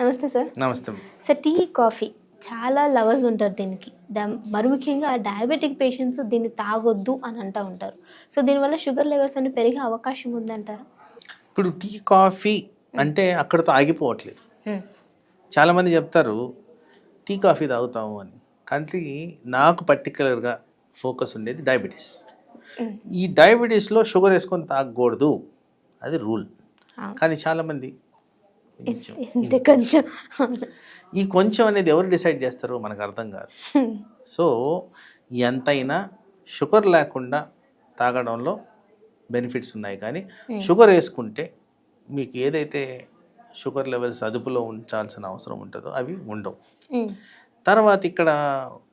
నమస్తే సార్. నమస్తే. Sir tea coffee చాలా లవర్స్ ఉంటారు దీనికి. మరి ముఖ్యంగా డయాబెటిక్ పేషెంట్స్ దీన్ని తాగొద్దు అని అంటూ ఉంటారు. సో దీనివల్ల షుగర్ లెవెల్స్ అన్ని పెరిగే అవకాశం ఉందంటారా? ఇప్పుడు టీ కాఫీ అంటే అక్కడతో ఆగిపోవట్లేదు హ్మ్. చాలామంది చెప్తారు టీ కాఫీ తాగుతాము అని. కానీ నాకు పర్టికులర్గా ఫోకస్ ఉండేది డయాబెటీస్. ఈ డయాబెటీస్లో షుగర్ వేసుకొని తాగకూడదు. అది రూల్. కానీ చాలామంది ఇంతే కొంచెం. ఈ కొంచెం అనేది ఎవరు డిసైడ్ చేస్తారో? మనకు అర్థం కాదు. సో ఎంతైనా షుగర్ లేకుండా తాగడంలో బెనిఫిట్స్ ఉన్నాయి. కానీ షుగర్ వేసుకుంటే మీకు ఏదైతే షుగర్ లెవెల్స్ అదుపులో ఉంచాల్సిన అవసరం ఉంటుందో అవి ఉండవు. హ్మ్. తర్వాత ఇక్కడ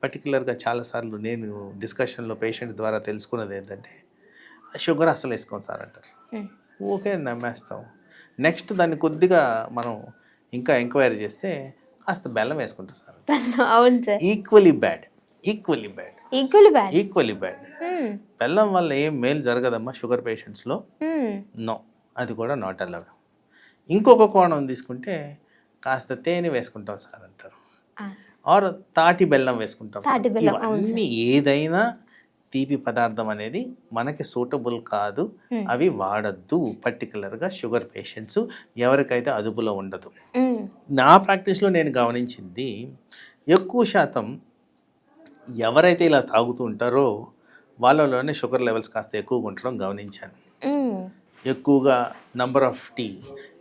పర్టికులర్గా చాలాసార్లు నేను డిస్కషన్లో పేషెంట్ ద్వారా తెలుసుకున్నది ఏంటంటే షుగర్ అసలు వేసుకోండి సార్ అంటారు. ఓకే నమ్మేస్తాం. నెక్స్ట్ దాన్ని కొద్దిగా మనం ఇంకా ఎంక్వైరీ చేస్తే కాస్త బెల్లం వేసుకుంటాం సార్. అవును sir. Equally bad equally bad equally bad equally bad బెల్లం వల్ల ఏం మేలు జరగదమ్మా షుగర్ పేషెంట్స్లో? నో అది కూడా నాట్ అలౌడ్ ఇంకొక కోణం తీసుకుంటే కాస్త తేనె వేసుకుంటాం సార్ అంటారు. ఆర్ తాటి బెల్లం వేసుకుంటాం. తాటి బెల్లం, అవును ఇవన్నీ ఏదైనా తీపి పదార్థం అనేది మనకి సూటబుల్ కాదు. అవి వాడద్దు. పర్టికులర్గా షుగర్ పేషెంట్స్ ఎవరికైతే అదుపులో ఉండదు. నా ప్రాక్టీస్లో నేను గమనించింది ఎక్కువ శాతం ఎవరైతే ఇలా తాగుతూ ఉంటారో వాళ్ళలోనే షుగర్ లెవెల్స్ కాస్త ఎక్కువగా ఉండడం గమనించాను. ఎక్కువగా నంబర్ ఆఫ్ టీ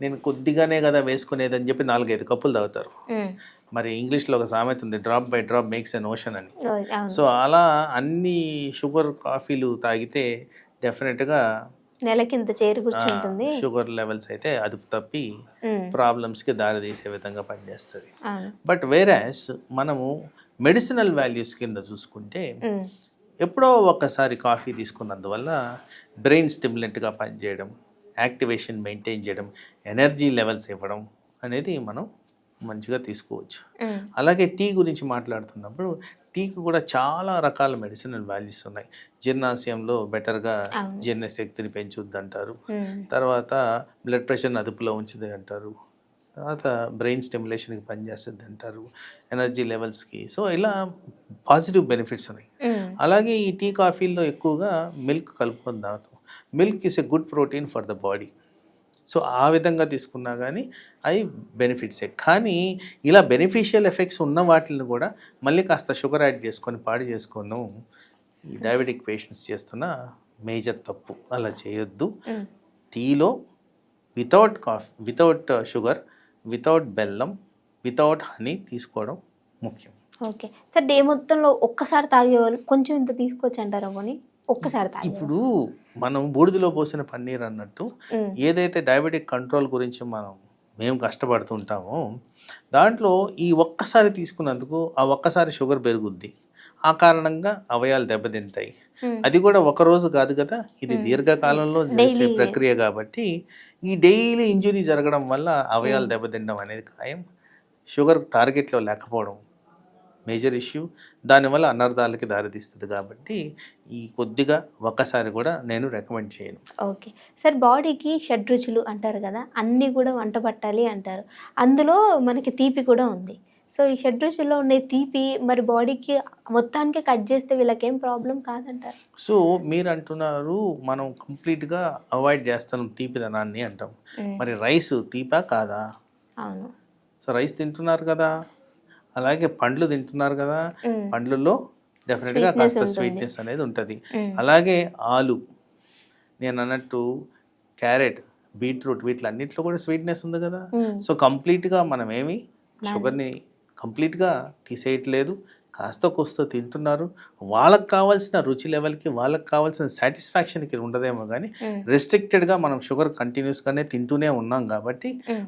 నేను కొద్దిగానే కదా వేసుకునేదని చెప్పి నాలుగైదు కప్పులు తాగుతారు. మరి ఇంగ్లీష్లో ఒక సామెత ఉంది drop by drop makes an ocean అని. సో అలా అన్ని షుగర్ కాఫీలు తాగితే డెఫినెట్గా నెలకి ఇంత చేరి కూర్చుంటుంది. షుగర్ లెవెల్స్ అయితే అదుపు తప్పి. ప్రాబ్లమ్స్కి దారితీసే విధంగా పనిచేస్తుంది. బట్ వేరాస్ మనము మెడిసినల్ వాల్యూస్ కింద చూసుకుంటే. ఎప్పుడో ఒక్కసారి కాఫీ తీసుకున్నందువల్ల బ్రెయిన్ స్టిమ్యులెంట్గా పనిచేయడం యాక్టివేషన్ మెయింటైన్ చేయడం ఎనర్జీ లెవెల్స్ ఇవ్వడం అనేది మనం మంచిగా తీసుకోవచ్చు. అలాగే టీ గురించి మాట్లాడుతున్నప్పుడు టీకి కూడా చాలా రకాల మెడిసినల్ వాల్యూస్ ఉన్నాయి. జీర్ణాశయంలో బెటర్గా. జీర్ణశక్తిని పెంచుద్ది అంటారు. తర్వాత బ్లడ్ ప్రెషర్ని అదుపులో ఉంచుది అంటారు తర్వాత బ్రెయిన్ స్టిమ్యులేషన్కి పనిచేస్తుంది అంటారు ఎనర్జీ లెవెల్స్కి. సో ఇలా పాజిటివ్ బెనిఫిట్స్ ఉన్నాయి. అలాగే ఈ టీ కాఫీల్లో ఎక్కువగా మిల్క్ కలుపుకొని తాగుతాం. Milk is a good protein for the body. So ఆ విధంగా తీసుకున్నా కానీ అవి బెనిఫిట్సే కానీ ఇలా బెనిఫిషియల్ ఎఫెక్ట్స్ ఉన్న వాటిని కూడా మళ్ళీ కాస్త షుగర్ యాడ్ చేసుకొని పాడు చేసుకోను. ఈ డయాబెటిక్ పేషెంట్స్ చేస్తున్న మేజర్ తప్పు. అలా చేయొద్దు. టీలో without coffee without sugar without బెల్లం వితౌట్ హనీ తీసుకోవడం ముఖ్యం. ఓకే. సార్ డే మొత్తంలో ఒక్కసారి తాగేవాళ్ళు కొంచెం ఇంత తీసుకోవచ్చు అంటారా పోనీ? ఒక్కసారి ఇప్పుడు మనం బూడిదలో పోసిన పన్నీర్ అన్నట్టు. ఏదైతే డయాబెటిక్ కంట్రోల్ గురించి మనం మేము కష్టపడుతుంటామో దాంట్లో ఈ ఒక్కసారి తీసుకున్నందుకు ఆ ఒక్కసారి షుగర్ పెరుగుద్ది. ఆ కారణంగా అవయాలు దెబ్బతింటాయి. అది కూడా ఒక రోజు కాదు కదా? ఇది దీర్ఘకాలంలో చేసే. ప్రక్రియ కాబట్టి ఈ డైలీ ఇంజురీ జరగడం వల్ల అవయాలు దెబ్బతినడం అనేది ఖాయం. షుగర్ టార్గెట్లో లేకపోవడం. Major issue. దానివల్ల అనర్థాలకి దారితీస్తుంది కాబట్టి ఈ కొద్దిగా ఒక్కసారి కూడా నేను రికమెండ్ చేయను. ఓకే. సార్ బాడీకి షడ్రుచులు అంటారు కదా అన్నీ కూడా వంట పట్టాలి అంటారు. అందులో మనకి తీపి కూడా ఉంది. సో ఈ షడ్రుచుల్లో ఉండే తీపి మరి బాడీకి మొత్తానికి కట్ చేస్తే వీళ్ళకేం ప్రాబ్లం కాదంటారు? సో మీరు అంటున్నారు మనం కంప్లీట్గా అవాయిడ్ చేస్తాం తీపిదనాన్ని అంటాం. మ్మ్. మరి రైస్ తీపా కాదా? అవును. సో రైస్ తింటున్నారు కదా. అలాగే పండ్లు తింటున్నారు కదా. పండ్లలో డెఫినెట్గా కాస్త. స్వీట్నెస్ అనేది ఉంటుంది. అలాగే ఆలు నేను అన్నట్టు క్యారెట్ బీట్రూట్ వీటిలన్నింటిలో కూడా స్వీట్నెస్ ఉంది కదా. సో కంప్లీట్గా మనం ఏమి షుగర్ని కంప్లీట్గా తీసేయట్లేదు కాస్త కోస్త తింటున్నారు వాళ్ళకి కావాల్సిన రుచి లెవెల్కి వాళ్ళకి కావాల్సిన సాటిస్ఫాక్షన్కి ఉండదేమో కానీ. రెస్ట్రిక్టెడ్గా మనం షుగర్ కంటిన్యూస్గానే తింటూనే ఉన్నాం కాబట్టి మ్మ్.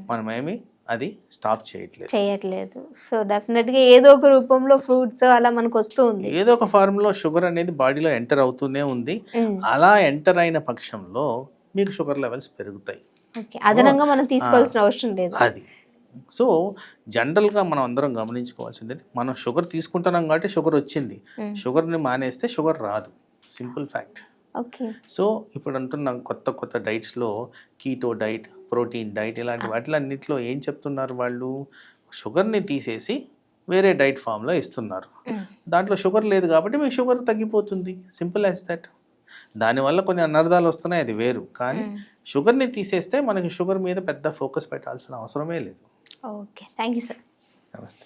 అది స్టాప్ చేయట్లేదు. చేయట్లేదు. సో డెఫినెట్గా ఏదో ఒక రూపంలో ఫ్రూట్స్ అలా మనకు వస్తూ ఉంది. ఏదో ఒక ఫార్మ్లో షుగర్ అనేది బాడీలో ఎంటర్ అవుతూనే ఉంది. మ్మ్. అలా ఎంటర్ అయిన పక్షంలో మీకు షుగర్ లెవెల్స్ పెరుగుతాయి. అదనంగా మనం తీసుకోవాల్సిన అవసరం లేదు. అది. సో జనరల్గా మనం అందరం గమనించుకోవాల్సింది మనం షుగర్ తీసుకుంటున్నాం కాబట్టి షుగర్ వచ్చింది. షుగర్ని మానేస్తే షుగర్ రాదు. సింపుల్ ఫ్యాక్ట్ ఓకే సో ఇప్పుడు అంటున్న కొత్త కొత్త డైట్స్లో కీటో డైట్ ప్రోటీన్ డైట్ ఇలాంటి వాటిలన్నింటిలో ఏం చెప్తున్నారు వాళ్ళు? షుగర్ని తీసేసి వేరే డైట్ ఫామ్లో ఇస్తున్నారు. దాంట్లో షుగర్ లేదు కాబట్టి మీకు షుగర్ తగ్గిపోతుంది. Simple as that. దానివల్ల కొన్ని అనర్థాలు వస్తున్నాయి అది వేరు. కానీ షుగర్ని తీసేస్తే మనకి షుగర్ మీద పెద్ద ఫోకస్ పెట్టాల్సిన అవసరమే లేదు. ఓకే. Thank you sir. నమస్తే.